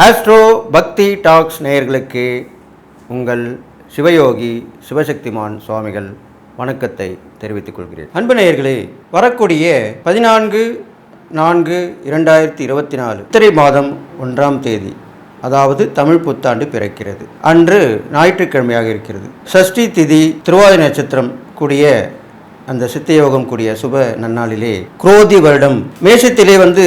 Astro பக்தி tax நேயர்களுக்கு உங்கள் சிவயோகி சிவசக்திமான் சுவாமிகள் வணக்கத்தை தெரிவித்துக் கொள்கிறேன். அன்பு நேயர்களே வரக்கூடிய பதினான்கு நான்கு இரண்டாயிரத்தி இருபத்தி நாலு சித்திரை மாதம் ஒன்றாம் தேதி அதாவது தமிழ் புத்தாண்டு பிறக்கிறது. அன்று ஞாயிற்றுக்கிழமையாக இருக்கிறது. சஷ்டி திதி திருவாதி நட்சத்திரம் கூடிய அந்த சித்தயோகம் கூடிய சுப நன்னாளிலே குரோதி வருடம் மேஷத்திலே வந்து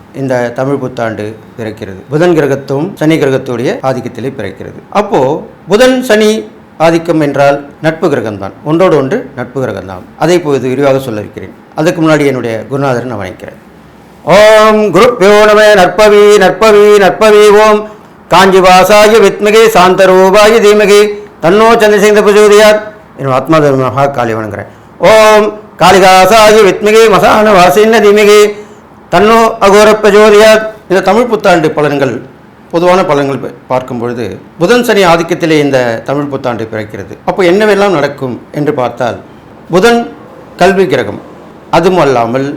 இந்த தமிழ் புத்தாண்டு பிறக்கிறது. புதன் கிரகத்தும் சனி கிரகத்துடைய ஆதிக்கத்திலே பிறக்கிறது. அப்போ புதன் சனி ஆதிக்கம் என்றால் நட்பு கிரகம்தான். ஒன்றோடு ஒன்று நட்பு கிரகம்தான். அதை இப்போது விரிவாக சொல்ல இருக்கிறேன் அதுக்கு முன்னாடி என்னுடைய குருநாதரன் நான் வணங்கிறேன் ஓம் குருப்பியோ நம நற்பவி நற்பவி நற்பவி ஓம். காஞ்சிவாசாய வித்மகே சாந்தரூபாய தீமகி. தன்னோ சந்திரசேகர பிரஜோதியார் என் ஆத்மா மகா காளி வணங்குறேன். ஓம் காளிகாசாய வித்மகே மசான வாசின்ன தீமகே தன்னோ அகோர பிரஜோதியா இந்த தமிழ் புத்தாண்டு பலன்கள் பொதுவான பலன்கள் ப- பார்க்கும் பொழுது புதன் சனி ஆதிக்கத்திலே இந்த தமிழ் புத்தாண்டு பிறக்கிறது. அப்போ என்னவெல்லாம் நடக்கும் என்று பார்த்தால் புதன் கல்வி கிரகம். அதுவும் அல்லாமல்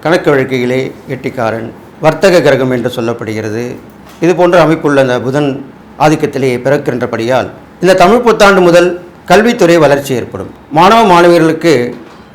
கணக்கு வழக்கையிலே எட்டிக்காரன் வர்த்தக கிரகம் என்று சொல்லப்படுகிறது. இது போன்ற அமைப்புள்ள அந்த புதன் ஆதிக்கத்திலே பிறக்கின்றபடியால் இந்த தமிழ் புத்தாண்டு முதல் கல்வித்துறை வளர்ச்சி ஏற்படும். மாணவ மாணவியர்களுக்கு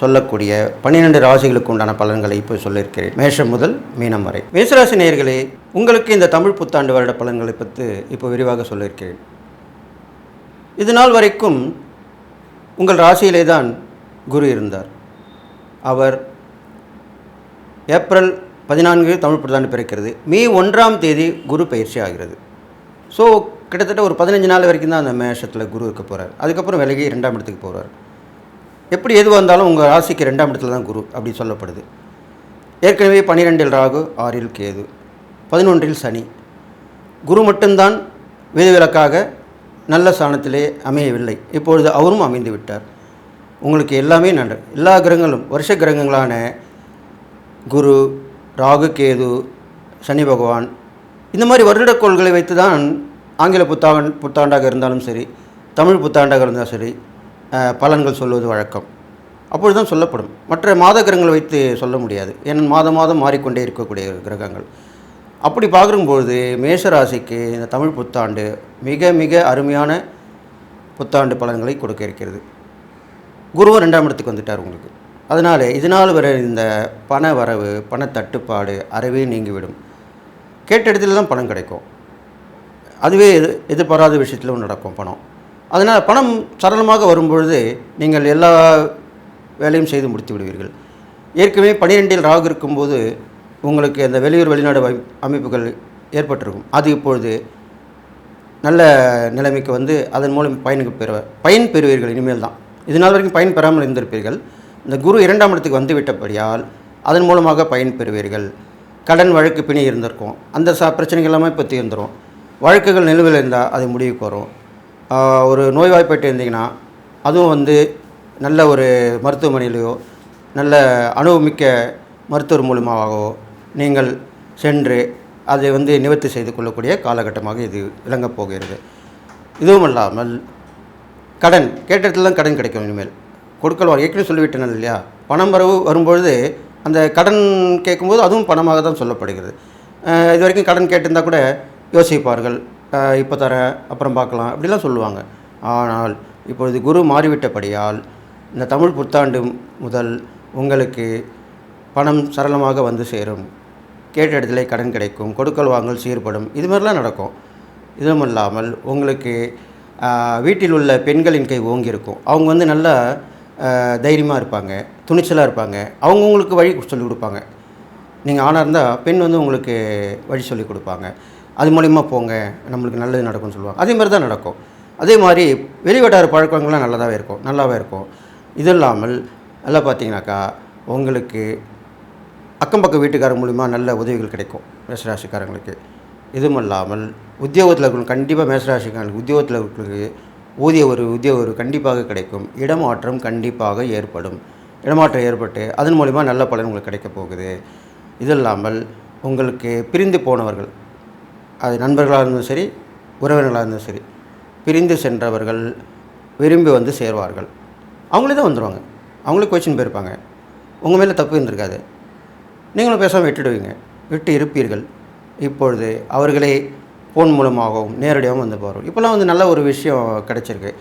சொல்லக்கூடிய பன்னிரெண்டு ராசிகளுக்கு உண்டான பலன்களை இப்போ சொல்லியிருக்கிறேன். மேஷம் முதல் மீனம் வரை. மேஷராசி நேயர்களே உங்களுக்கு இந்த தமிழ் புத்தாண்டு வருட பலன்களை பற்றி இப்போ விரிவாக சொல்லியிருக்கிறேன். இது நாள் வரைக்கும் உங்கள் ராசியிலே தான் குரு இருந்தார். அவர் ஏப்ரல் பதினான்கு தமிழ் புத்தாண்டு பிறக்கிறது. மே ஒன்றாம் தேதி குரு பயிற்சி ஆகிறது. ஸோ கிட்டத்தட்ட ஒரு பதினஞ்சு நாள் வரைக்கும் தான் அந்த மேஷத்தில் குரு இருக்க போகிறார் அதுக்கப்புறம் விலகி ரெண்டாம் இடத்துக்கு போகிறார் எப்படி எதுவாக இருந்தாலும் உங்கள் ராசிக்கு ரெண்டாம் இடத்துல தான் குரு அப்படி சொல்லப்படுது. ஏற்கனவே பன்னிரெண்டில் ராகு ஆறில் கேது பதினொன்றில் சனி. குரு மட்டும்தான் விதிவிலக்காக நல்ல ஸ்தானத்திலே அமையவில்லை. இப்பொழுது அவரும் அமைந்து விட்டார். உங்களுக்கு எல்லாமே நன்று. எல்லா கிரகங்களும் வருஷ கிரகங்களான குரு ராகு கேது சனி பகவான் இந்த மாதிரி வருடக்கோள்களை வைத்து தான் ஆங்கில புத்தாண்டு புத்தாண்டாக இருந்தாலும் சரி தமிழ் புத்தாண்டாக இருந்தாலும் சரி பலன்கள் சொல்வது வழக்கம். அப்பொழுது தான் சொல்லப்படும். மற்ற மாத கிரகங்களை வைத்து சொல்ல முடியாது. ஏன்னா மாதம் மாதம் மாறிக்கொண்டே இருக்கக்கூடிய கிரகங்கள். அப்படி பார்க்கும்பொழுது மேஷராசிக்கு இந்த தமிழ் புத்தாண்டு மிக மிக அருமையான புத்தாண்டு பலன்களை கொடுக்க இருக்கிறது. குருவும் ரெண்டாம் இடத்துக்கு வந்துட்டார் உங்களுக்கு. அதனால் இதனால் வர இந்த பண வரவு பண தட்டுப்பாடு அறவே நீங்கிவிடும். கேட்ட இடத்துல தான் பணம் கிடைக்கும். அதுவே எது எதிர்பாராத விஷயத்திலும் நடக்கும் பணம். அதனால் பணம் சரளமாக வரும்பொழுது நீங்கள் எல்லா வேலையும் செய்து முடித்து விடுவீர்கள். ஏற்கனவே பனிரெண்டில் ராகு இருக்கும்போது உங்களுக்கு அந்த வெளியூர் வெளிநாடு அமைப்புகள் ஏற்பட்டிருக்கும். அது இப்பொழுது நல்ல நிலைமைக்கு வந்து அதன் மூலம் பயனுக்கு பெற பயன் பெறுவீர்கள் இனிமேல் தான். இது நாள் வரைக்கும் பயன் பெறாமல் இருந்திருப்பீர்கள். இந்த குரு இரண்டாம் இடத்துக்கு வந்து விட்டபடியால் அதன் மூலமாக பயன் பெறுவீர்கள். கடன் வழக்கு பிணி இருந்திருக்கும். அந்த ச பிரச்சனைகள் எல்லாமே இப்போ தீர்ந்துடும் வழக்குகள் நிலுவையில் இருந்தால் அது முடிவுக்கு வரும். ஒரு நோய்வாய்ப்பட்டு இருந்தீங்கன்னா அதுவும் வந்து நல்ல ஒரு மருத்துவமனையிலையோ நல்ல அனுபவமிக்க மருத்துவர் மூலமாகவோ நீங்கள் சென்று அதை வந்து நிவர்த்தி செய்து கொள்ளக்கூடிய காலகட்டமாக இது விளங்கப் போகிறது. இதுவும் அல்லாமல் கடன் கேட்ட இடத்துல தான் கடன் கிடைக்கும் இனிமேல். கொடுக்கல் வாங்க ஏற்கனவே சொல்லிவிட்டேன் இல்லையா? பணம் வரவு வரும்பொழுது அந்த கடன் கேட்கும்போது அதுவும் பணமாக தான் சொல்லப்படுகிறது. இது வரைக்கும் கடன் கேட்டிருந்தா கூட யோசிப்பார்கள். இப்போ தரேன் அப்புறம் பார்க்கலாம். அப்படிலாம் சொல்லுவாங்க. ஆனால் இப்பொழுது குரு மாறிவிட்டபடியால் இந்த தமிழ் புத்தாண்டு முதல் உங்களுக்கு பணம் சரளமாக வந்து சேரும். கேட்ட இடத்துல கடன் கிடைக்கும் கொடுக்கல் வாங்கல் சீர்படும். இது மாதிரிலாம் நடக்கும். இதுவும் இல்லாமல் உங்களுக்கு வீட்டில் உள்ள பெண்களின் கை ஓங்கியிருக்கும். அவங்க வந்து நல்லா தைரியமாக இருப்பாங்க துணிச்சலாக இருப்பாங்க. அவங்க உங்களுக்கு வழி சொல்லிக் கொடுப்பாங்க. நீங்கள் ஆணாக இருந்தால் பெண் வந்து உங்களுக்கு வழி சொல்லி கொடுப்பாங்க. அது மூலிமா போங்க நம்மளுக்கு நல்லது நடக்கும்னு சொல்லுவாங்க. அதே மாதிரி தான் நடக்கும். அதே மாதிரி வெளிவட்டார பழக்கங்கள்லாம் நல்லதாகவே இருக்கும் நல்லாவே இருக்கும். இது இல்லாமல் நல்லா பார்த்தீங்கன்னாக்கா உங்களுக்கு அக்கம் பக்கம் வீட்டுக்காரங்க மூலிமா நல்ல உதவிகள் கிடைக்கும் மேசராசிக்காரங்களுக்கு. இதுவும் இல்லாமல் உத்தியோகத்தில் இருக்கணும் கண்டிப்பாக மேசராசிக்காரங்களுக்கு உத்தியோகத்தில் இருக்கிறவங்களுக்கு ஊதிய ஒரு உத்தியோக ஒரு கண்டிப்பாக கிடைக்கும். இடமாற்றம் கண்டிப்பாக ஏற்படும். இடமாற்றம் ஏற்பட்டு அதன் மூலிமா நல்ல பலன் உங்களுக்கு கிடைக்கப் போகுது. இது இல்லாமல் உங்களுக்கு பிரிந்து போனவர்கள் அது நண்பர்களாக இருந்தும் சரி உறவினர்களாக இருந்தும் சரி பிரிந்து சென்றவர்கள் விரும்பி வந்து சேர்வார்கள். அவங்களே தான் வந்துடுவாங்க அவங்களே கோச்சின் போயிருப்பாங்க. உங்கள் மேலே தப்பு இருந்திருக்காது. நீங்களும் பேசாமல் விட்டுடுவீங்க. விட்டு இருப்பீர்கள். இப்பொழுது அவர்களே ஃபோன் மூலமாகவும் நேரடியாகவும் வந்து போகிறோம் இப்போல்லாம் வந்து நல்ல ஒரு விஷயம் கிடச்சிருக்கு.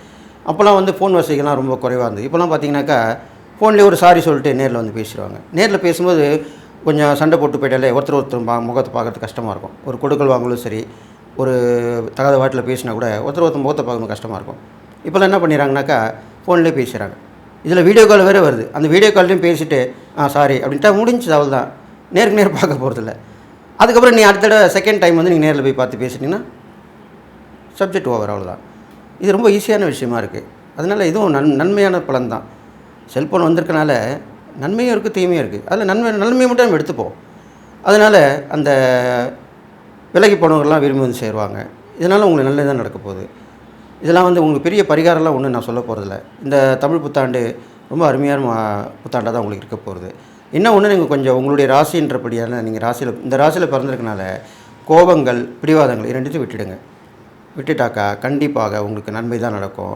அப்போல்லாம் வந்து ஃபோன் வசதிகள்லாம் ரொம்ப குறைவாக இருந்தது. இப்போல்லாம் பார்த்தீங்கன்னாக்கா ஃபோன்லேயே ஒரு சாரி சொல்லிட்டு நேரில் வந்து பேசிடுவாங்க. நேரில் பேசும்போது கொஞ்சம் சண்டை போட்டு போயிட்டாலே ஒருத்தர் ஒருத்தர் பா முகத்தை பார்க்கறது கஷ்டமாக இருக்கும். ஒரு கொடுக்கல் வாங்கலும் சரி ஒரு தகாத வாட்டில் பேசினா கூட ஒருத்தர் ஒருத்தர் முகத்தை பார்க்கணும் கஷ்டமாக இருக்கும். இப்போல்லாம் என்ன பண்ணிடுறாங்கனாக்கா ஃபோன்லேயே பேசுகிறாங்க இதில் வீடியோ கால் வேறு வருது. அந்த வீடியோ கால்லையும் பேசிட்டு ஆ சாரி அப்படின்ட்டா முடிஞ்சது அவள் தான் நேருக்கு நேர் பார்க்க போகிறதில்ல அதுக்கப்புறம் நீ அடுத்த தடவை செகண்ட் டைம் வந்து நீங்கள் நேரில் போய் பார்த்து பேசிட்டீங்கன்னா சப்ஜெக்ட் ஓவர் அவ்வளோதான் இது ரொம்ப ஈஸியான விஷயமா இருக்குது அதனால் இதுவும் நன் நன்மையான பலன் தான் செல்ஃபோன் வந்திருக்கனால நன்மையும் இருக்குது தீமையும் இருக்குது அதில் நன்மை நன்மையை மட்டும் நம்ம எடுத்துப்போம். அதனால் அந்த விலகி போனவர்கள்லாம் விரும்பி வந்து சேருவாங்க. இதனால் உங்களுக்கு நல்லதாக நடக்க போகுது. இதெல்லாம் வந்து உங்களுக்கு பெரிய பரிகாரம்லாம் ஒன்றும் நான் சொல்ல போகிறதில்ல இந்த தமிழ் புத்தாண்டு ரொம்ப அருமையான புத்தாண்டாக தான் உங்களுக்கு இருக்க போகிறது இன்னும் ஒன்று நீங்கள் கொஞ்சம் உங்களுடைய ராசின்றபடியான நீங்கள் ராசியில் இந்த ராசியில் பிறந்திருக்கனால கோபங்கள் பிடிவாதங்கள் இரண்டுத்தையும் விட்டுடுங்க. விட்டுட்டாக்கா கண்டிப்பாக உங்களுக்கு நன்மை தான் நடக்கும்.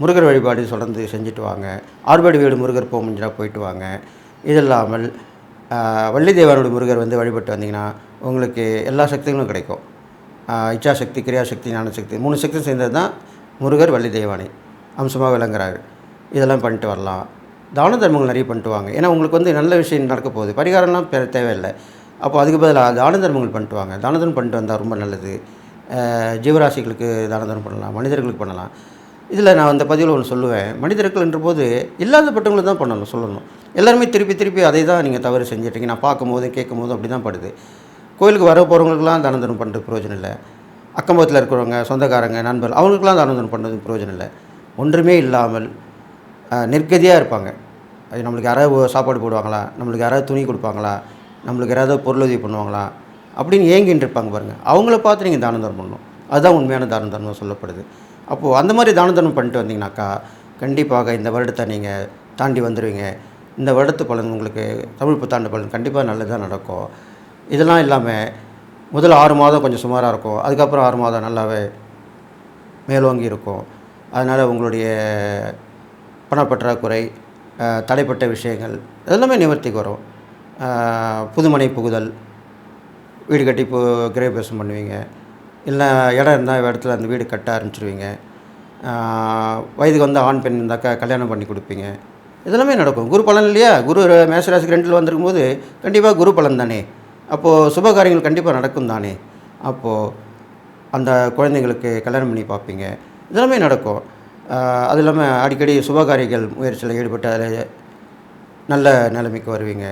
முருகர் வழிபாடு தொடர்ந்து செஞ்சுட்டு வாங்க. ஆறுபடி வீடு முருகர் போக முடிஞ்சா போயிட்டு வாங்க. இது இல்லாமல் வள்ளி தேவனுடைய முருகர் வந்து வழிபட்டு வந்தீங்கன்னா உங்களுக்கு எல்லா சக்திகளும் கிடைக்கும். இச்சாசக்தி கிரியாசக்தி ஞானசக்தி மூணு சக்தி சேர்ந்தது தான் முருகர் வள்ளி தெய்வானை அம்சமாக விளங்குறாரு. இதெல்லாம் பண்ணிட்டு வரலாம். தான தர்மங்கள் நிறைய பண்ணிட்டு வாங்க. ஏன்னா உங்களுக்கு வந்து நல்ல விஷயம் நடக்க போகுது. பரிகாரம்லாம் பெற தேவையில்லை. அப்போ அதுக்கு பதிலாக தான தர்மங்கள் பண்ணிட்டு வாங்க. தான தர்மம் பண்ணிட்டு வந்தால் ரொம்ப நல்லது. ஜீவராசிகளுக்கு தான தர்மம் பண்ணலாம். மனிதர்களுக்கு பண்ணலாம். இதில் நான் அந்த பதிவில் ஒன்று சொல்லுவேன். மனிதர்கள்ன்ற போது இல்லாதப்பட்டவங்களுக்கு தான் பண்ணணும் சொல்லணும். எல்லாருமே திருப்பி திருப்பி அதை தான் நீங்கள் தவறு செஞ்சிட்டீங்க. நான் பார்க்கும்போது கேட்கும் போது அப்படி தான் படுது. கோயிலுக்கு வர போகிறவங்களுக்குலாம் தான தர்மம் பண்ணுறது பிரயோஜனம் இல்லை. அக்கம்பத்தில் இருக்கிறவங்க சொந்தக்காரங்க நண்பர் அவங்களுக்குலாம் தான தர்மம் பண்ணுறது பிரயோஜனம் இல்லை. ஒன்றுமே இல்லாமல் நெற்கதியாக இருப்பாங்க. அது நம்மளுக்கு யாராவது சாப்பாடு போடுவாங்களா? நம்மளுக்கு யாராவது துணி கொடுப்பாங்களா? நம்மளுக்கு யாராவது பொருளுதவி பண்ணுவாங்களா? அப்படின்னு ஏங்கின்னு இருப்பாங்க பாருங்கள் அவங்கள பார்த்து நீங்கள் தான தர்மம் பண்ணணும். அதுதான் உண்மையான தான தர்மம் சொல்லப்படுது. அப்போது அந்த மாதிரி தான தர்மம் பண்ணிட்டு வந்தீங்கன்னாக்கா கண்டிப்பாக இந்த வருடத்தை நீங்கள் தாண்டி வந்துடுவீங்க இந்த வருடத்து பலன் உங்களுக்கு தமிழ் புத்தாண்டு பலன் கண்டிப்பாக நல்லதாக நடக்கும். இதெல்லாம் இல்லாமல் முதல் ஆறு மாதம் கொஞ்சம் சுமாராக இருக்கும். அதுக்கப்புறம் ஆறு மாதம் நல்லாவே மேலோங்கி இருக்கும். அதனால் உங்களுடைய பணப்பற்றாக்குறை தடைப்பட்ட விஷயங்கள் எல்லாமே நிவர்த்திக்கு வரும். புதுமனை புகுதல் வீடு கட்டி இப்போ கிரகபிரவேசம் பண்ணுவீங்க. இல்லை இடம் இருந்தால் இடத்துல அந்த வீடு கட்ட ஆரம்பிச்சிருவீங்க. வயதுக்கு வந்து ஆண் பெண் இருந்தாக்கா கல்யாணம் பண்ணி கொடுப்பீங்க. இதெல்லாமே நடக்கும். குரு பலன் இல்லையா? குரு ர- மேஷராசிக்கு ரெண்டில் வந்திருக்கும் போது கண்டிப்பாக குரு பலன் தானே. அப்போது சுப காரியங்கள் கண்டிப்பாக நடக்கும் தானே. அப்போது அந்த குழந்தைங்களுக்கு கல்யாணம் பண்ணி பார்ப்பீங்க. இதெல்லாமே நடக்கும். அது இல்லாமல் அடிக்கடி சுபகாரியங்கள் முயற்சியில் ஈடுபட்டு அதில் நல்ல நிலைமைக்கு வருவீங்க.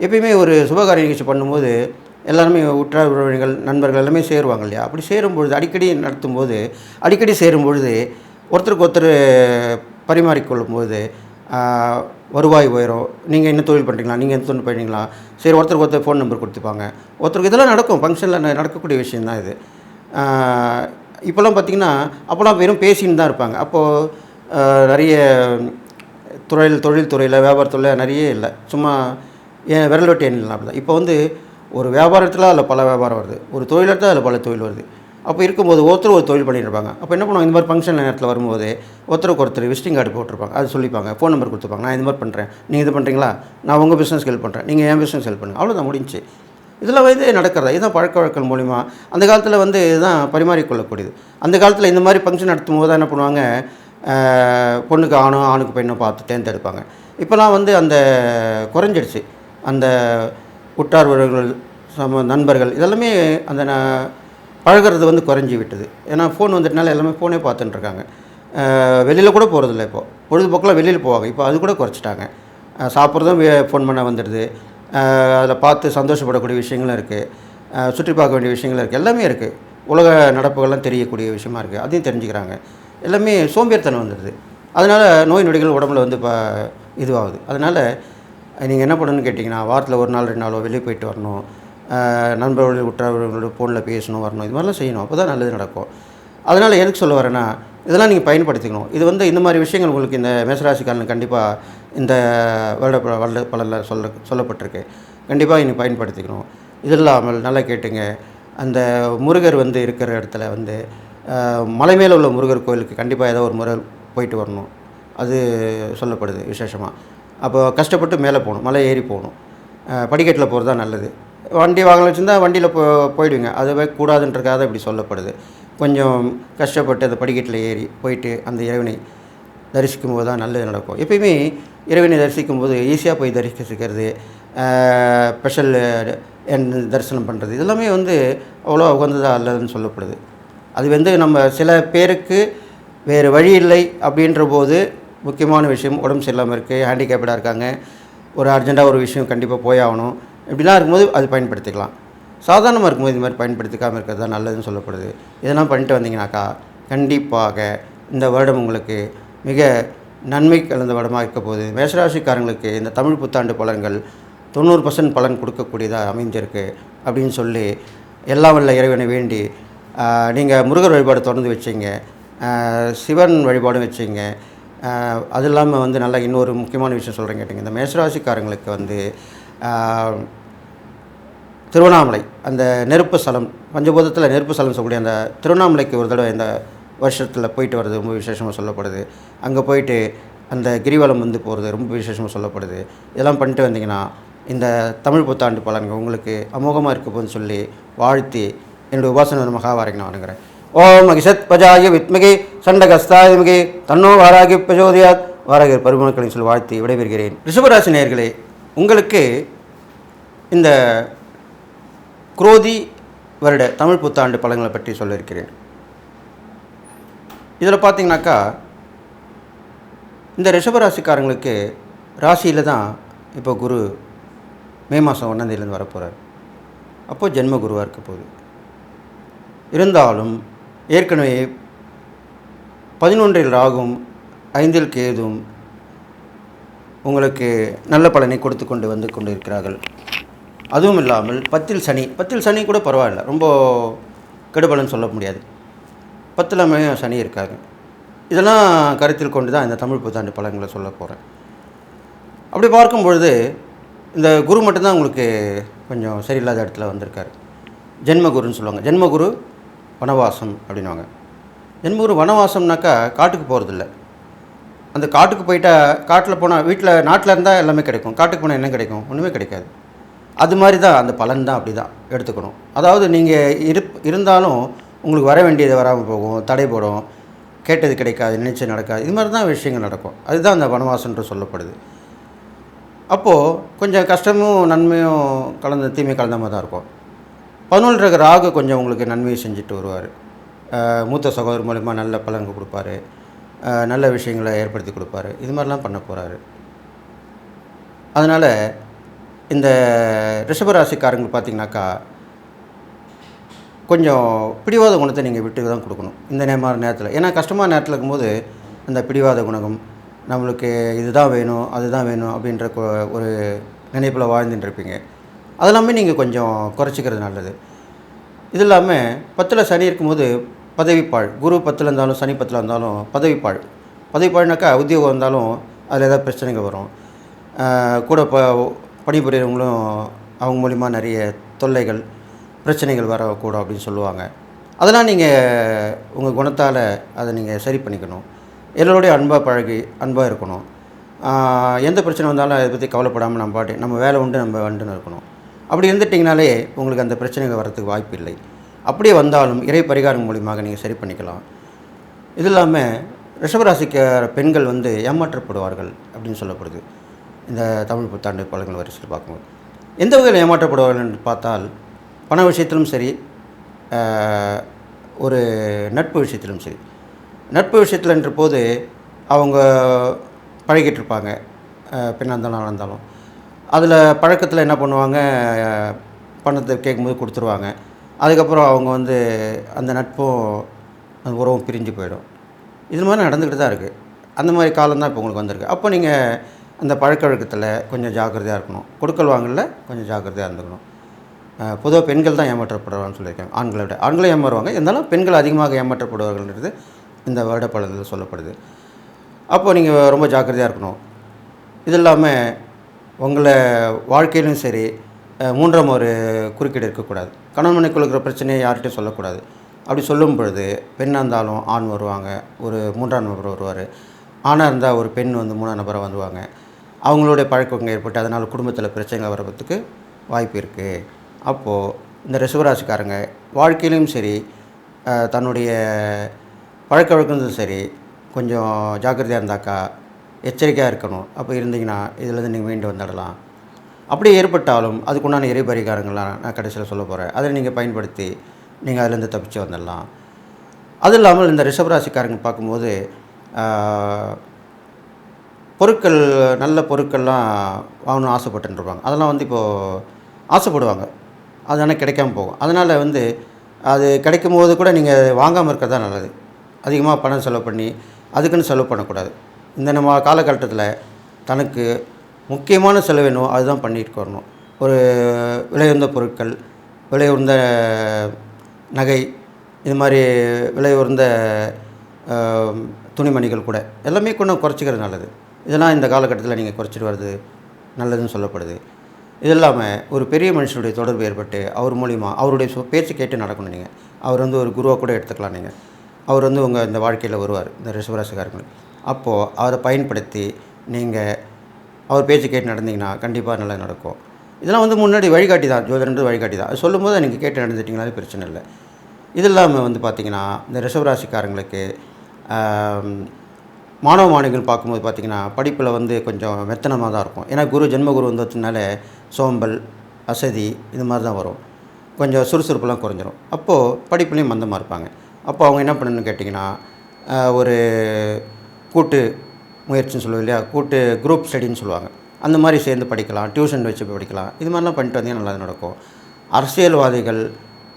எப்பயுமே ஒரு சுபகாரிய நிகழ்ச்சி பண்ணும்போது எல்லாருமே உற்றார் உறவினர்கள் நண்பர்கள் எல்லாமே சேருவாங்க இல்லையா? அப்படி சேரும்பொழுது அடிக்கடி நடத்தும்போது அடிக்கடி சேரும்பொழுது ஒருத்தருக்கு ஒருத்தர் பரிமாறிக்கொள்ளும்போது போது வருவாய் உயரும் நீங்கள் என்ன தொழில் பண்ணுறீங்களா நீங்கள் என்ன தொழில் பண்ணுறீங்களா சரி ஒருத்தருக்கு ஒருத்தர் ஃபோன் நம்பர் கொடுத்துப்பாங்க. ஒருத்தருக்கு இதெல்லாம் நடக்கும் ஃபங்க்ஷனில் நடக்கக்கூடிய விஷயந்தான் இது. இப்போல்லாம் பார்த்தீங்கன்னா அப்போல்லாம் வெறும் பேசின்னு தான் இருப்பாங்க. அப்போது நிறைய தொழில் தொழில் துறையில் நிறைய இல்லை. சும்மா ஏன் விரல் வெட்டி எண்ணலாம் அப்படி தான் இப்போ வந்து ஒரு வியாபாரத்தில் அதில் பல வியாபாரம் வருது. ஒரு தொழில் எடுத்தால் அதில் பல தொழில் வருது. அப்போ இருக்கும்போது ஒருத்தர் ஒரு தொழில் பண்ணியிருப்பாங்க அப்போ என்ன பண்ணுவாங்க? இந்த மாதிரி ஃபங்க்ஷன் நேரத்தில் வரும்போது ஒருத்தருக்கு ஒருத்தர் விசிட்டிங் கார்டு போட்டிருப்பாங்க. அது சொல்லிப்பாங்க. ஃபோன் நம்பர் கொடுத்துப்பாங்க. நான் இந்த மாதிரி பண்ணுறேன் நீங்கள் இது பண்ணுறீங்களா நான் உங்கள் பிஸ்னஸ் ஹெல்ப் பண்ணுறேன் நீங்கள் என் பிஸ்னஸ் ஹெல்ப் பண்ணுங்க. அவ்வளோதான் முடிஞ்சுச்சு இதில் வந்து நடக்கிறதா? இதுதான் பழக்க வழக்கம் மூலிமா அந்த காலத்தில் வந்து இதுதான் பரிமாறிக்கொள்ளக்கூடியது. அந்த காலத்தில் இந்த மாதிரி ஃபங்க்ஷன் நடத்தும் போது தான் என்ன பண்ணுவாங்க? பொண்ணுக்கு ஆணும் ஆணுக்கு பெண்ணும் பார்த்து தேர்ந்தெடுப்பாங்க. இப்போலாம் வந்து அந்த குறைஞ்சிடுச்சு. அந்த உற்றார் உறவுகள் சம நண்பர்கள் இதெல்லாமே அந்த ந- பழகுறது வந்து குறைஞ்சி விட்டது. ஏன்னா ஃபோன் வந்துட்டனால எல்லாமே ஃபோனே பார்த்துட்டுருக்காங்க வெளியில் கூட போகிறதில்ல இப்போ. பொழுதுபோக்கெலாம் வெளியில் போவாங்க. இப்போ அது கூட குறைச்சிட்டாங்க. சாப்பிட்றதும் ஃபோன் பண்ண வந்துடுது. அதில் பார்த்து சந்தோஷப்படக்கூடிய விஷயங்களும் இருக்குது சுற்றி பார்க்க வேண்டிய விஷயங்களும் இருக்குது எல்லாமே இருக்குது உலக நடப்புகள்லாம் தெரியக்கூடிய விஷயமா இருக்குது அதையும் தெரிஞ்சுக்கிறாங்க. எல்லாமே சோம்பேறித்தனம் வந்துடுது. அதனால் நோய் நொடிகள் உடம்புல வந்து இப்போ இதுவாகுது. அதனால் நீங்கள் என்ன பண்ணணும்னு கேட்டிங்கன்னா வாரத்தில் ஒரு நாள் ரெண்டு நாளோ வெளியே போயிட்டு வரணும். அஹ் நண்பர்கள் உற்றவர்களோட ஃபோனில் பேசணும் வரணும். இது மாதிரிலாம் செய்யணும். அப்போ தான் நல்லது நடக்கும். அதனால் எதுக்கு சொல்ல வரேன்னா இதெல்லாம் நீங்கள் பயன்படுத்திக்கணும். இது வந்து இந்த மாதிரி விஷயங்கள் உங்களுக்கு இந்த மேசராசிக்காரன் கண்டிப்பாக இந்த வருட வருட பலனில் சொல்ல சொல்லப்பட்டிருக்கு. கண்டிப்பாக நீங்கள் பயன்படுத்திக்கணும். இது இல்லாமல் நல்லா கேட்டுங்க. அந்த முருகர் வந்து இருக்கிற இடத்துல வந்து மலை மேலே உள்ள முருகர் கோயிலுக்கு கண்டிப்பாக ஏதோ ஒரு முறை போயிட்டு வரணும். அது சொல்லப்படுது விசேஷமாக அப்போ கஷ்டப்பட்டு மேலே போகணும் மலை ஏறி போகணும். படிக்கட்டில் போகிறது தான் நல்லது. வண்டி வாகனம் வச்சுருந்தா வண்டியில் போ போயிடுவீங்க. அதுவே கூடாதுன்றக்காக தான் இப்படி சொல்லப்படுது. கொஞ்சம் கஷ்டப்பட்டு அந்த படிக்கட்டில் ஏறி போயிட்டு அந்த இறைவனை தரிசிக்கும் போது தான் நல்லது நடக்கும். எப்பயுமே இறைவனை தரிசிக்கும் போது ஈஸியாக போய் தரிசிக்கிறது ஸ்பெஷல் தரிசனம் பண்ணுறது இதெல்லாமே வந்து அவ்வளோ உகந்ததாக அல்லதுன்னு சொல்லப்படுது. அது வந்து நம்ம சில பேருக்கு வேறு வழி இல்லை அப்படின்ற போது முக்கியமான விஷயம் உடம்பு சரியில்லாமல் இருக்குது ஹேண்டிகேப்டாக இருக்காங்க. ஒரு அர்ஜெண்ட்டாக ஒரு விஷயம் கண்டிப்பாக போயாகணும் இப்படிலாம் இருக்கும்போது அது பயன்படுத்திக்கலாம். சாதாரணமாக இருக்கும்போது இது மாதிரி பயன்படுத்திக்காமல் இருக்கிறது தான் நல்லதுன்னு சொல்லப்படுது. இதெல்லாம் பண்ணிட்டு வந்தீங்கனாக்கா கண்டிப்பாக இந்த வருடம் உங்களுக்கு மிக நன்மை கலந்த வருடமாக இருக்க போகுது. மேஷராசிக்காரங்களுக்கு இந்த தமிழ் புத்தாண்டு பலன்கள் தொண்ணூறு பர்சன்ட் பலன் கொடுக்கக்கூடியதாக அமைஞ்சிருக்கு அப்படின்னு சொல்லி எல்லாம் வல்ல இறைவனை வேண்டி நீங்கள் முருகர் வழிபாடு தொடர்ந்து வச்சிங்க. சிவன் வழிபாடும் வச்சிங்க. அது இல்லாமல் வந்து நல்லா இன்னொரு முக்கியமான விஷயம் சொல்கிறேன் கேட்டிங்க. இந்த மேஷராசிக்காரங்களுக்கு வந்து திருவண்ணாமலை அந்த நெருப்பு ஸ்தலம் பஞ்சபூதத்தில் நெருப்பு ஸ்தலம் சொல்லக்கூடிய அந்த திருவண்ணாமலைக்கு ஒரு தடவை இந்த வருஷத்தில் போயிட்டு வர்றது ரொம்ப விசேஷமாக சொல்லப்படுது. அங்கே போயிட்டு அந்த கிரிவலம் வந்து போகிறது ரொம்ப விசேஷமாக சொல்லப்படுது. இதெல்லாம் பண்ணிட்டு வந்தீங்கன்னா இந்த தமிழ் புத்தாண்டு பலன்கள் உங்களுக்கு அமோகமாக இருக்க போகுதுன்னு சொல்லி வாழ்த்தி என்னுடைய உபாசன மகாவாரைக்கு நான் வணங்குறேன். ஓம் மகிஷத் பஜாய வித்மகே சண்டகஸ்தாயமிகே தன்னோ வாராகி பிரஜோதியாத் வாராகிர் பருமக்களின் சொல்லி வாழ்த்தி விடைபெறுகிறேன். ரிஷபராசி நேர்களே உங்களுக்கு இந்த குரோதி வருட தமிழ் புத்தாண்டு பழங்களை பற்றி சொல்லியிருக்கிறேன் இதில் பார்த்தீங்கன்னாக்கா இந்த ரிஷபராசிக்காரங்களுக்கு ராசியில் தான் இப்போ குரு மே மாதம் ஒன்றாந்தேதியிலேருந்து வரப்போகிறார் அப்போது ஜென்ம குருவாக இருக்க போகுது. இருந்தாலும் ஏற்கனவே பதினொன்றில் ராகும் ஐந்தில் கேதும் உங்களுக்கு நல்ல பலனை கொடுத்து கொண்டு வந்து கொண்டு இருக்கிறார்கள் அதுவும் இல்லாமல் பத்தில் சனி பத்தில் சனி கூட பரவாயில்ல. ரொம்ப கெடுபலன்னு சொல்ல முடியாது. பத்தில் சனி இருக்காங்க இதெல்லாம் கருத்தில் கொண்டு தான் இந்த தமிழ் புத்தாண்டு பலன்களை சொல்ல போகிறேன் அப்படி பார்க்கும் பொழுது இந்த குரு மட்டும்தான் உங்களுக்கு கொஞ்சம் சரியில்லாத இடத்துல வந்திருக்காரு. ஜென்மகுருன்னு சொல்லுவாங்க. ஜென்மகுரு வனவாசம் அப்படின்னுவாங்க. ஊர் வனவாசம்னாக்கா காட்டுக்கு போகிறதில்ல அந்த காட்டுக்கு போயிட்டா காட்டில் போனால் வீட்டில் நாட்டில் இருந்தால் எல்லாமே கிடைக்கும். காட்டுக்கு போனால் என்ன கிடைக்கும்? ஒன்றுமே கிடைக்காது. அது மாதிரி தான் அந்த பலன் தான் அப்படி தான் எடுத்துக்கணும். அதாவது நீங்கள் இருப் இருந்தாலும் உங்களுக்கு வர வேண்டியது வராமல் போகும். தடைபடும் கேட்டது கிடைக்காது நினைச்சது நடக்காது. இது மாதிரி தான் விஷயங்கள் நடக்கும். அதுதான் அந்த வனவாசன்ற சொல்லப்படுது. அப்போது கொஞ்சம் கஷ்டமும் நன்மையும் கலந்த தீமை கலந்த மாதிரி தான் இருக்கும். பதினொன்று இருக்கிற ராகு கொஞ்சம் உங்களுக்கு நன்மையை செஞ்சுட்டு வருவார். மூத்த சகோதரர் மூலயமா நல்ல பலன்கள் கொடுப்பாரு. நல்ல விஷயங்களை ஏற்படுத்தி கொடுப்பாரு. இது மாதிரிலாம் பண்ண போகிறாரு அதனால் இந்த ரிஷபராசிக்காரங்க பார்த்தீங்கன்னாக்கா கொஞ்சம் பிடிவாத குணத்தை நீங்கள் விட்டு தான் கொடுக்கணும். இந்த நே நேரத்தில். ஏன்னா கஷ்டமான நேரத்தில் இருக்கும்போது இந்த பிடிவாத குணம் நம்மளுக்கு இதுதான் வேணும் அதுதான் வேணும் அப்படின்ற ஒரு நினைப்பில் வாழ்ந்துட்டு இருப்பீங்க. அதெல்லாமே நீங்கள் கொஞ்சம் குறைச்சிக்கிறது நல்லது. இது இல்லாமல் பத்தில் சனி இருக்கும்போது பதவிப்பாள் குரு பத்தில் இருந்தாலும் சனி பத்தில் இருந்தாலும் பதவிப்பாள் பதவிப்பாள்னாக்கா உத்தியோகம் இருந்தாலும் அதில் ஏதாவது பிரச்சனைகள் வரும். கூட ப பணிபுரியவங்களும் அவங்க மூலிமா நிறைய தொல்லைகள் பிரச்சனைகள் வரக்கூடும் அப்படின்னு சொல்லுவாங்க. அதெல்லாம் நீங்கள் உங்கள் குணத்தால் அதை நீங்கள் சரி பண்ணிக்கணும். எல்லோருடைய அன்பாக பழகி அன்பாக இருக்கணும். எந்த பிரச்சனை வந்தாலும் அதை பற்றி கவலைப்படாமல் நம்ம பாட்டு நம்ம வேலை உண்டு நம்ம வந்துன்னு இருக்கணும். அப்படி இருந்துட்டிங்கனாலே உங்களுக்கு அந்த பிரச்சனைகள் வரதுக்கு வாய்ப்பு இல்லை. அப்படியே வந்தாலும் இறை பரிகாரம் மூலியமாக நீங்கள் சரி பண்ணிக்கலாம். இது இல்லாமல் ரிஷபராசிக்கிற பெண்கள் வந்து ஏமாற்றப்படுவார்கள் அப்படின்னு சொல்லப்படுது. இந்த தமிழ் புத்தாண்டு பழங்கள் வரிசையில் பார்க்கும்போது. எந்த வகையில் ஏமாற்றப்படுவார்கள் என்று பார்த்தால் பண விஷயத்திலும் சரி ஒரு நட்பு விஷயத்திலும் சரி. நட்பு விஷயத்தில் போது அவங்க பழகிட்டு இருப்பாங்க. ஆஹ், பெண்ணாக இருந்தாலும் இருந்தாலும். அதில் பழக்கத்தில் என்ன பண்ணுவாங்க பணத்தை கேட்கும்போது கொடுத்துருவாங்க. அதுக்கப்புறம் அவங்க வந்து அந்த நட்பும் அந்த உறவும் பிரிஞ்சு போயிடும். இது மாதிரி நடந்துக்கிட்டு தான் இருக்குது அந்த மாதிரி காலம் தான் இப்போ உங்களுக்கு வந்திருக்கு. அப்போ நீங்கள் அந்த பழக்க வழக்கத்தில் கொஞ்சம் ஜாக்கிரதையாக இருக்கணும். கொடுக்கல் வாங்கல கொஞ்சம் ஜாக்கிரதையாக இருந்துக்கணும். பொதுவாக பெண்கள் தான் ஏமாற்றப்படுவாங்கன்னு சொல்லியிருக்காங்க. ஆண்களை விட. ஆண்களும் ஏமாறுவாங்க. இருந்தாலும் பெண்கள் அதிகமாக ஏமாற்றப்படுவார்கள்ன்றது இந்த வருட சொல்லப்படுது. அப்போது நீங்கள் ரொம்ப ஜாக்கிரதையாக இருக்கணும். இது இல்லாமல் உங்களை வாழ்க்கையிலும் சரி மூன்றாம் ஒரு குறுக்கீடு இருக்கக்கூடாது. கணவன் மனைக்குள்ள இருக்கிற பிரச்சனையை யார்கிட்டையும் சொல்லக்கூடாது. அப்படி சொல்லும் பொழுது பெண்ணாக இருந்தாலும் ஆண் வருவாங்க ஒரு மூன்றாம் நபர் வருவார். ஆணாக இருந்தால் ஒரு பெண் வந்து மூணாம் நபராக வந்துவாங்க அவங்களுடைய பழக்கங்கள் ஏற்பட்டு அதனால் குடும்பத்தில் பிரச்சனைகள் வர்றதுக்கு வாய்ப்பு இருக்குது அப்போது இந்த ரிசவராசிக்காரங்க வாழ்க்கையிலும் சரி தன்னுடைய பழக்க வழக்கங்களும் சரி கொஞ்சம் ஜாக்கிரதையாக இருந்தாக்கா எச்சரிக்கையாக இருக்கணும். அப்போ இருந்தீங்கன்னா இதிலேருந்து நீங்கள் மீண்டு வந்துடலாம். அப்படி ஏற்பட்டாலும் அதுக்குண்டான இறை பரிகாரங்கள்லாம் நான் கடைசியில் சொல்ல போகிறேன் அதை நீங்கள் பயன்படுத்தி நீங்கள் அதிலேருந்து தப்பிச்சு வந்துடலாம். அது இல்லாமல் இந்த ரிஷபராசிக்காரங்க பார்க்கும்போது பொருட்கள் நல்ல பொருட்கள்லாம் வாங்கணும்னு ஆசைப்பட்டுருப்பாங்க. அதெல்லாம் வந்து இப்போது ஆசைப்படுவாங்க. அது ஆனால் கிடைக்காம போகும். அதனால் வந்து அது கிடைக்கும் போது கூட நீங்கள் வாங்காமல் இருக்கிறது தான் நல்லது. அதிகமாக பணம் செலவு பண்ணி அதுக்குன்னு செலவு பண்ணக்கூடாது. இந்த நம்ம காலகட்டத்தில் தனக்கு முக்கியமான செலவு அதுதான் பண்ணிட்டு வரணும். ஒரு விலையுந்த பொருட்கள் விலை உயர்ந்த நகை இது மாதிரி விலை உயர்ந்த துணிமணிகள் கூட எல்லாமே கொஞ்சம் குறைச்சிக்கிறது நல்லது. இதெல்லாம் இந்த காலகட்டத்தில் நீங்கள் குறைச்சிட்டு வர்றது நல்லதுன்னு சொல்லப்படுது. இது இல்லாமல் ஒரு பெரிய மனுஷனுடைய தொடர்பு ஏற்பட்டு அவர் மூலிமா அவருடைய பேச்சு கேட்டு நடக்கணும் நீங்கள் அவர் வந்து ஒரு குருவாக கூட எடுத்துக்கலாம் நீங்கள் அவர் வந்து உங்கள் இந்த வாழ்க்கையில் வருவார். இந்த ரிஷபராசிக்காரங்களுக்கு. அப்போது அவரை பயன்படுத்தி நீங்கள் அவர் பேச்சு கேட்டு நடந்தீங்கன்னா கண்டிப்பாக நல்லா நடக்கும். இதெல்லாம் வந்து முன்னாடி வழிகாட்டி தான் ஜோதிடன்றது வழிகாட்டி தான் அது சொல்லும்போது நீங்கள் கேட்டு நடந்துட்டிங்கனாலே பிரச்சனை இல்லை. இது இல்லாமல் வந்து பார்த்திங்கன்னா இந்த ரிஷபராசிக்காரங்களுக்கு மாணவ மாணவிகள் பார்க்கும்போது பார்த்திங்கன்னா படிப்பில் வந்து கொஞ்சம் மெத்தனமாக தான் இருக்கும். ஏன்னா குரு ஜென்மகுரு வந்ததுனால சோம்பல் அசதி இது மாதிரி தான் வரும். கொஞ்சம் சுறுசுறுப்புலாம் குறைஞ்சிரும். அப்போது படிப்புலேயும் மந்தமாக இருப்பாங்க. அப்போ அவங்க என்ன பண்ணணும்னு கேட்டிங்கன்னா ஒரு கூட்டு முயற்சின்னு சொல்லுவோம் இல்லையா? கூட்டு குரூப் ஸ்டடின்னு சொல்லுவாங்க. அந்த மாதிரி சேர்ந்து படிக்கலாம் டியூஷன் வச்சு படிக்கலாம். இது மாதிரிலாம் பண்ணிட்டு வந்தீங்கன்னா நல்லா நடக்கும். அரசியல்வாதிகள்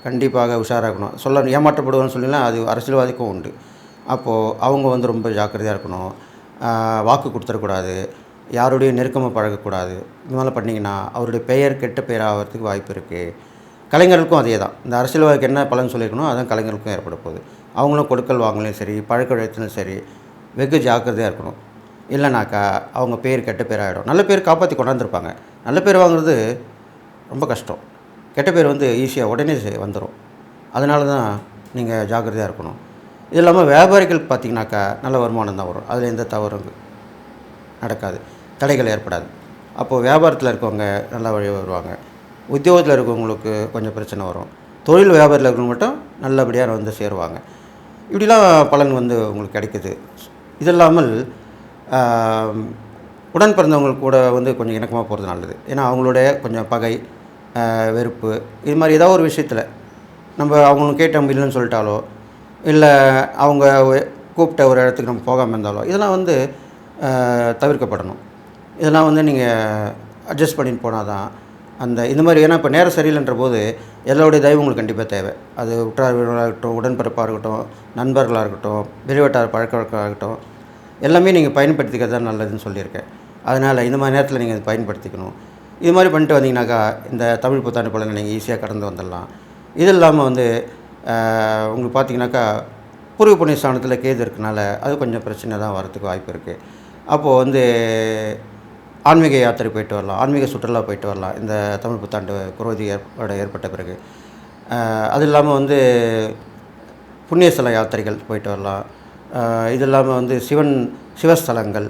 கண்டிப்பாக உஷாராக இருக்கணும் சொல்ல ஏமாற்றப்படுவான்னு சொல்லிலாம் அது அரசியல்வாதிக்கும் உண்டு. அப்போது அவங்க வந்து ரொம்ப ஜாக்கிரதையாக இருக்கணும். வாக்கு கொடுத்துடக்கூடாது. யாருடைய நெருக்கமாக பழகக்கூடாது. இது மாதிரிலாம் பண்ணிங்கன்னா அவருடைய பெயர் கெட்ட பெயர் ஆகிறதுக்கு வாய்ப்பு இருக்குது கலைஞர்களுக்கும் அதே தான். இந்த அரசியல்வாதிக்கு என்ன பலன் சொல்லியிருக்கணும் அதான் கலைஞர்களுக்கும் ஏற்பட போகுது. அவங்களும் கொடுக்கல் வாங்கலையும் சரி பழக்க வழக்கத்திலும் சரி வெகு ஜாக்கிரதையாக இருக்கணும். இல்லைனாக்கா அவங்க பேர் கெட்ட பேர் ஆகிடும் நல்ல பேர் காப்பாற்றி கொண்டாந்துருப்பாங்க. நல்ல பேர் வாங்குறது ரொம்ப கஷ்டம். கெட்ட பேர் வந்து ஈஸியாக உடனே வந்துடும் அதனால தான் நீங்கள் ஜாக்கிரதையாக இருக்கணும். இது இல்லாமல் வியாபாரிகள் பார்த்திங்கனாக்கா நல்ல வருமானம் தான் வரும். அதில் எந்த தவறும் நடக்காது. தடைகள் ஏற்படாது. அப்போது வியாபாரத்தில் இருக்கவங்க நல்லா வழி வருவாங்க. உத்தியோகத்தில் இருக்கவங்களுக்கு கொஞ்சம் பிரச்சனை வரும். தொழில் வியாபாரத்தில் இருக்கிறவங்க மட்டும் நல்லபடியாக வந்து சேருவாங்க. இப்படிலாம் பலன் வந்து உங்களுக்கு கிடைக்குது. இது இல்லாமல் உடன் பிறந்தவங்க கூட வந்து கொஞ்சம் இணக்கமாக போகிறது நல்லது. ஏன்னா அவங்களுடைய கொஞ்சம் பகை வெறுப்பு இது மாதிரி ஏதாவது ஒரு விஷயத்தில் நம்ம அவங்களுக்கு கேட்டோம் இல்லைன்னு சொல்லிட்டாலோ இல்லை அவங்க கூப்பிட்ட ஒரு இடத்துக்கு நம்ம போகாமல் இருந்தாலோ இதெல்லாம் வந்து தவிர்க்கப்படணும். இதெல்லாம் வந்து நீங்கள் அட்ஜஸ்ட் பண்ணிட்டு போனால் தான் அந்த இந்த மாதிரி ஏன்னா இப்போ நேரம் சரியில்லைன்ற போது எல்லோருடைய தயவு உங்களுக்கு கண்டிப்பாக தேவை. அது உற்றார் உறவினராக இருக்கட்டும் உடன்பிறப்பாக இருக்கட்டும் நண்பர்களாக இருக்கட்டும் வெளிவட்டார் பழக்க வழக்கமாக இருக்கட்டும் எல்லாமே நீங்கள் பயன்படுத்திக்கிறது தான் நல்லதுன்னு சொல்லியிருக்கேன். அதனால் இந்த மாதிரி நேரத்தில் நீங்கள் அதை பயன்படுத்திக்கணும். இது மாதிரி பண்ணிட்டு வந்தீங்கன்னாக்கா இந்த தமிழ் புத்தாண்டு பலனை நீங்கள் ஈஸியாக கடந்து வந்துடலாம். இது இல்லாமல் வந்து உங்களுக்கு பார்த்தீங்கன்னாக்கா பூர்வ புண்ணிய ஸ்தானத்தில் கேது இருக்கனால அது கொஞ்சம் பிரச்சனை தான் வரதுக்கு வாய்ப்பு இருக்குது அப்போது வந்து ஆன்மீக யாத்திரை போயிட்டு வரலாம். ஆன்மீக சுற்றுலா போயிட்டு வரலாம். இந்த தமிழ் புத்தாண்டு குரோதி ஏற்பட ஏற்பட்ட பிறகு. அது இல்லாமல் வந்து புண்ணியஸ்தல யாத்திரைகள் போயிட்டு வரலாம். இது இல்லாமல் வந்து சிவன் சிவஸ்தலங்கள்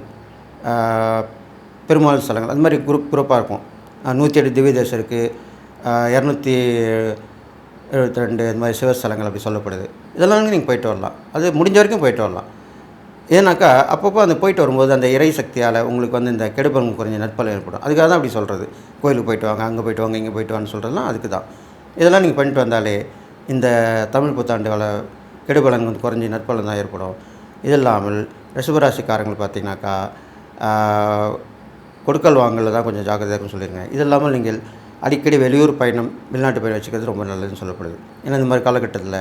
பெருமாள் ஸ்தலங்கள் அது மாதிரி குரூப் குரூப்பாக இருக்கும். நூற்றி எட்டு திவ்யதேசம் இருக்குது இரநூத்தி எழுபத்தி ரெண்டு இந்த மாதிரி சிவஸ்தலங்கள் அப்படி சொல்லப்படுது. இதெல்லாம் நீங்கள் போயிட்டு வரலாம். அது முடிஞ்ச வரைக்கும் போயிட்டு வரலாம். ஏன்னாக்கா அப்பப்போ அந்த போயிட்டு வரும்போது அந்த இறை சக்தியால் உங்களுக்கு வந்து இந்த கெடுபலம் குறைஞ்ச நட்பலம் ஏற்படும். அதுக்காக தான் அப்படி சொல்கிறது கோயிலுக்கு போயிட்டு வாங்க அங்கே போயிட்டு வாங்க இங்கே போயிட்டு வான்னு சொல்கிறதுலாம் அதுக்கு தான். இதெல்லாம் நீங்கள் பண்ணிட்டு வந்தாலே இந்த தமிழ் புத்தாண்டு வள கெடுபலன் வந்து குறைஞ்சி நட்பலம் தான் ஏற்படும். இது இல்லாமல் ரிஷபராசிக்காரங்கள் பார்த்தீங்கன்னாக்கா கொடுக்கல் வாங்கல தான் கொஞ்சம் ஜாக்கிரதையாக இருக்குன்னு சொல்லியிருங்க இது இல்லாமல் நீங்கள் அடிக்கடி வெளியூர் பயணம் வெளிநாட்டு பயணம் வச்சுக்கிறது ரொம்ப நல்லதுன்னு சொல்லப்படுது. ஏன்னா இந்த மாதிரி காலகட்டத்தில்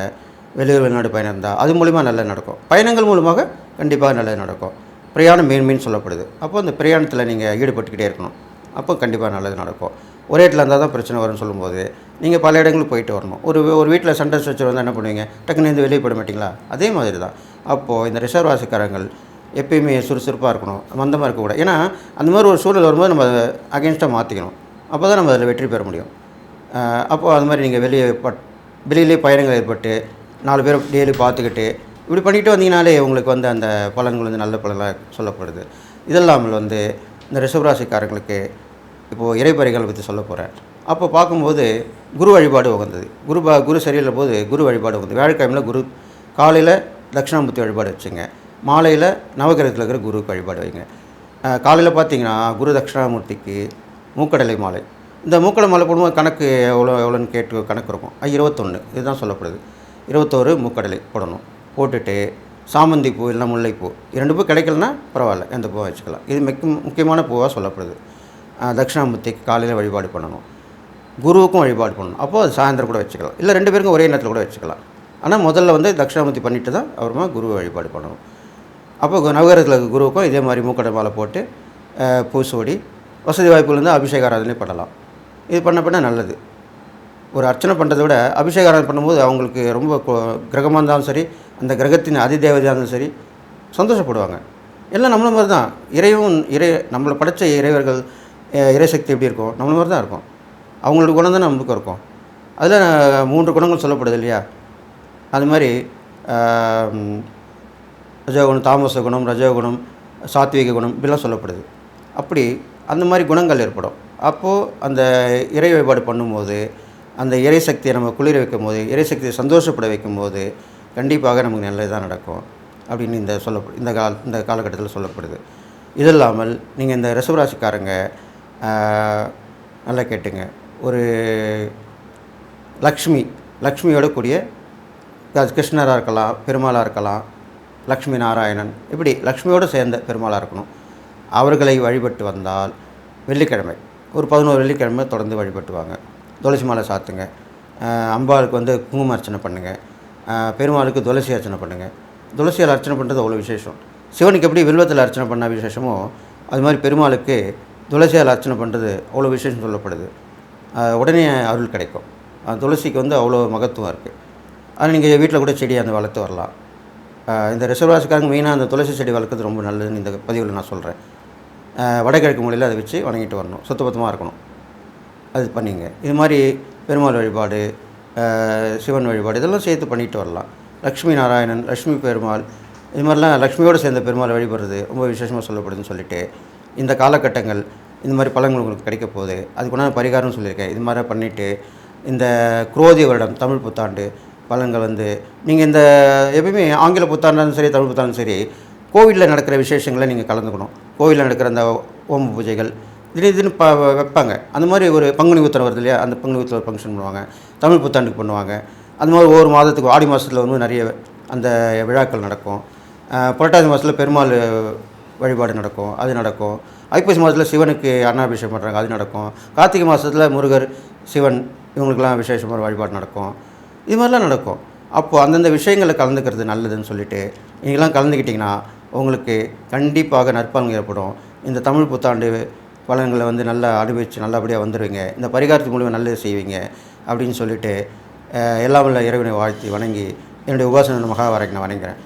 வெளியூர் வெளிநாடு பயணம் இருந்தால் அது மூலிமா நல்லது நடக்கும். பயணங்கள் மூலமாக கண்டிப்பாக நல்லது நடக்கும். பிரயாணம் மேன்மைன்னு சொல்லப்படுது. அப்போ அந்த பிரயாணத்தில் நீங்கள் ஈடுபட்டுக்கிட்டே இருக்கணும். அப்போ கண்டிப்பாக நல்லது நடக்கும். ஒரே இடத்துல இருந்தால் தான் பிரச்சனை வரும்னு சொல்லும்போது நீங்கள் பல இடங்களுக்கு போயிட்டு வரணும். ஒரு ஒரு வீட்டில் சண்டை ஸ்ட்ரக்சர் வந்தால் என்ன பண்ணுவீங்க? டக்குன்னு இருந்து வெளியே போட மாட்டிங்களா? அதே மாதிரி தான். அப்போது இந்த ரிசர்வ் ராசிக்காரங்கள் எப்பயுமே சுறுசுறுப்பாக இருக்கணும் மந்தமாக இருக்கக்கூடாது. ஏன்னா அந்த மாதிரி ஒரு சூழல் வரும்போது நம்ம அதை அகேன்ஸ்டாக மாற்றிக்கணும் அப்போ தான் நம்ம அதில் வெற்றி பெற முடியும். அப்போது அது மாதிரி நீங்கள் வெளியே பட் வெளியிலே பயணங்கள் ஏற்பட்டு நாலு பேரும் டெய்லி பார்த்துக்கிட்டு இப்படி பண்ணிட்டு வந்தீங்கனாலே உங்களுக்கு வந்து அந்த பலன்கள் வந்து நல்ல பலனாக சொல்லப்படுது. இதெல்லாமல் வந்து இந்த ரிசர்வ் ராசிக்காரங்களுக்கு இப்போது இறைப்பறைகளை பற்றி சொல்ல போகிறேன் அப்போ பார்க்கும்போது குரு வழிபாடு உகந்தது. குரு பா குரு சரியில்லை போது குரு வழிபாடு உகந்தது. வியாழக்கிழமையில் குரு காலையில் தட்சிணாமூர்த்தி வழிபாடு வச்சுங்க. மாலையில் நவகிரகத்தில் இருக்கிற குருக்கு வழிபாடு வைங்க. காலையில் பார்த்தீங்கன்னா குரு தட்சிணாமூர்த்திக்கு மூக்கடலை மாலை. இந்த மூக்கடை மாலை போடும்போது கணக்கு எவ்வளோ எவ்வளோன்னு கேட்டு கணக்கு இருக்கும். இருபத்தொன்று இதுதான் சொல்லப்படுது. இருபத்தோரு மூக்கடலை போடணும். போட்டுட்டு சாமந்தி பூ இல்லைனா முல்லைப்பூ. இரண்டு பூ கிடைக்கலனா பரவாயில்ல. எந்த பூவை வச்சுக்கலாம். இது மிக முக்கியமான பூவாக சொல்லப்படுது. தட்சிணாமூர்த்திக்கு காலையில் வழிபாடு பண்ணணும். குருவுக்கும் வழிபாடு பண்ணணும். அப்போது அது சாயந்தரம் கூட வச்சுக்கலாம். இல்லை ரெண்டு பேருக்கும் ஒரே நேரத்தில் கூட வச்சுக்கலாம். ஆனால் முதல்ல வந்து தட்சிணாமூர்த்தி பண்ணிட்டு தான் அப்புறமா குருவை வழிபாடு பண்ணணும். அப்போ நவகரத்தில் நவகிரகத்தில் குருவுக்கும் இதே மாதிரி மூக்கடை மாலை போட்டு பூசோடி வசதி வாய்ப்பு இருந்தால் அபிஷேக ஆராதனை பண்ணலாம். இது பண்ண பண்ண நல்லது. ஒரு அர்ச்சனை பண்ணுறதை விட அபிஷேக ஆராதனை பண்ணும்போது அவங்களுக்கு ரொம்ப கிரகமாக இருந்தாலும் சரி அந்த கிரகத்தின் அதிதேவதையாக இருந்தாலும் சரி சந்தோஷப்படுவாங்க. எல்லாம் நம்மள மாதிரி தான் இறைவன் இறை நம்மளை படைச்ச இறைவர்கள் இறைசக்தி எப்படி இருக்கும்? நம்மள மாதிரி தான் இருக்கும். அவங்களோட குணம் தான் நம்மளுக்கு இருக்கும். அதில் மூன்று குணங்கள் சொல்லப்படுது இல்லையா? அது மாதிரி ரஜோகுணம் தாமச குணம் ரஜோகுணம் சாத்விக குணம் இப்படிலாம் சொல்லப்படுது. அப்படி அந்த மாதிரி குணங்கள் ஏற்படும். அப்போது அந்த இறை வழிபாடு பண்ணும்போது அந்த இறை சக்தியை நம்ம குளிர வைக்கும் போது இறை சக்தியை சந்தோஷப்பட வைக்கும் போது கண்டிப்பாக நமக்கு நல்லது தான் நடக்கும் அப்படின்னு இந்த சொல்ல இந்த கால இந்த காலகட்டத்தில் சொல்லப்படுது. இது இல்லாமல் நீங்கள் இந்த ரிசவராசிக்காரங்க நல்லா கேட்டுங்க. ஒரு லக்ஷ்மி லக்ஷ்மியோட கூடிய கிருஷ்ணராக இருக்கலாம் பெருமாளாக இருக்கலாம் லக்ஷ்மி நாராயணன் இப்படி லக்ஷ்மியோடு சேர்ந்த பெருமாளாக இருக்கணும். அவர்களை வழிபட்டு வந்தால் வெள்ளிக்கிழமை ஒரு பதினோரு வெள்ளிக்கிழமை தொடர்ந்து வழிபட்டுவாங்க. துளசி மாலை சாத்துங்க. அம்பாளுக்கு வந்து குங்கும அர்ச்சனை பண்ணுங்கள் பெருமாளுக்கு துளசி அர்ச்சனை பண்ணுங்கள் துளசியால் அர்ச்சனை பண்ணுறது அவ்வளோ விசேஷம். சிவனுக்கு எப்படி வில்வத்தில் அர்ச்சனை பண்ண விசேஷமோ அது மாதிரி பெருமாளுக்கு துளசியால் அர்ச்சனை பண்ணுறது அவ்வளோ விசேஷம் சொல்லப்படுது. உடனே அருள் கிடைக்கும். துளசிக்கு வந்து அவ்வளோ மகத்துவம் இருக்குது. அது நீங்கள் வீட்டில் கூட செடி அந்த வளர்த்து வரலாம். இந்த ரிசர்வாசிக்காரங்க மெயினாக அந்த துளசி செடி வளர்க்குறது ரொம்ப நல்லதுன்னு இந்த பதிவில் நான் சொல்கிறேன். வடகிழக்கு மொழியில் அதை வச்சு வணங்கிட்டு வரணும். சுத்தபத்தமாக இருக்கணும். அது பண்ணிங்க. இது மாதிரி பெருமாள் வழிபாடு சிவன் வழிபாடு இதெல்லாம் சேர்த்து பண்ணிட்டு வரலாம். லக்ஷ்மி நாராயணன் லக்ஷ்மி பெருமாள் இது மாதிரிலாம் லக்ஷ்மியோடு சேர்ந்த பெருமாள் வழிபடுறது ரொம்ப விசேஷமாக சொல்லப்படுதுன்னு சொல்லிட்டு இந்த காலகட்டங்கள் இந்த மாதிரி பழங்கள் உங்களுக்கு கிடைக்க போகுது. அதுக்குண்டான பரிகாரம்னு சொல்லியிருக்கேன். இது மாதிரி பண்ணிவிட்டு இந்த குரோதி வருடம் தமிழ் புத்தாண்டு பழங்கள் வந்து நீங்கள் இந்த எப்பயுமே ஆங்கில புத்தாண்டாலும் சரி தமிழ் புத்தாண்டும் சரி கோவிலில் நடக்கிற விசேஷங்களை நீங்கள் கலந்துக்கணும். கோவிலில் நடக்கிற அந்த ஓம பூஜைகள் திடீர் திடீர்னு ப வைப்பாங்க. அந்த மாதிரி ஒரு பங்குனி உத்திரம் வருது இல்லையா? அந்த பங்குனி உத்திரம் ஃபங்க்ஷன் பண்ணுவாங்க. தமிழ் புத்தாண்டுக்கு பண்ணுவாங்க. அந்த மாதிரி ஒவ்வொரு மாதத்துக்கு ஆடி மாதத்தில் வந்து நிறைய அந்த விழாக்கள் நடக்கும். புரட்டாசி மாதத்தில் பெருமாள் வழிபாடு நடக்கும் அது நடக்கும். ஐப்பசி மாதத்தில் சிவனுக்கு அன்னாபிஷேகம் பண்ணுறாங்க அது நடக்கும். கார்த்திகை மாதத்தில் முருகர் சிவன் இவங்களுக்கெல்லாம் விசேஷமாக வழிபாடு நடக்கும். இது மாதிரிலாம் நடக்கும். அப்போது அந்தந்த விஷயங்களில் கலந்துக்கிறது நல்லதுன்னு சொல்லிட்டு நீங்களாம் கலந்துக்கிட்டிங்கன்னா உங்களுக்கு கண்டிப்பாக நற்பலன் ஏற்படும். இந்த தமிழ் புத்தாண்டு பலன்களை வந்து நல்லா அனுபவித்து நல்லபடியாக வந்துடுவீங்க இந்த பரிகாரத்து மூலிமா நல்லது செய்வீங்க அப்படின்னு சொல்லிட்டு எல்லாம் உள்ள இறைவனை வாழ்த்தி வணங்கி என்னுடைய உபாசன மகா வரைக்கும் நான் வணங்குறேன்.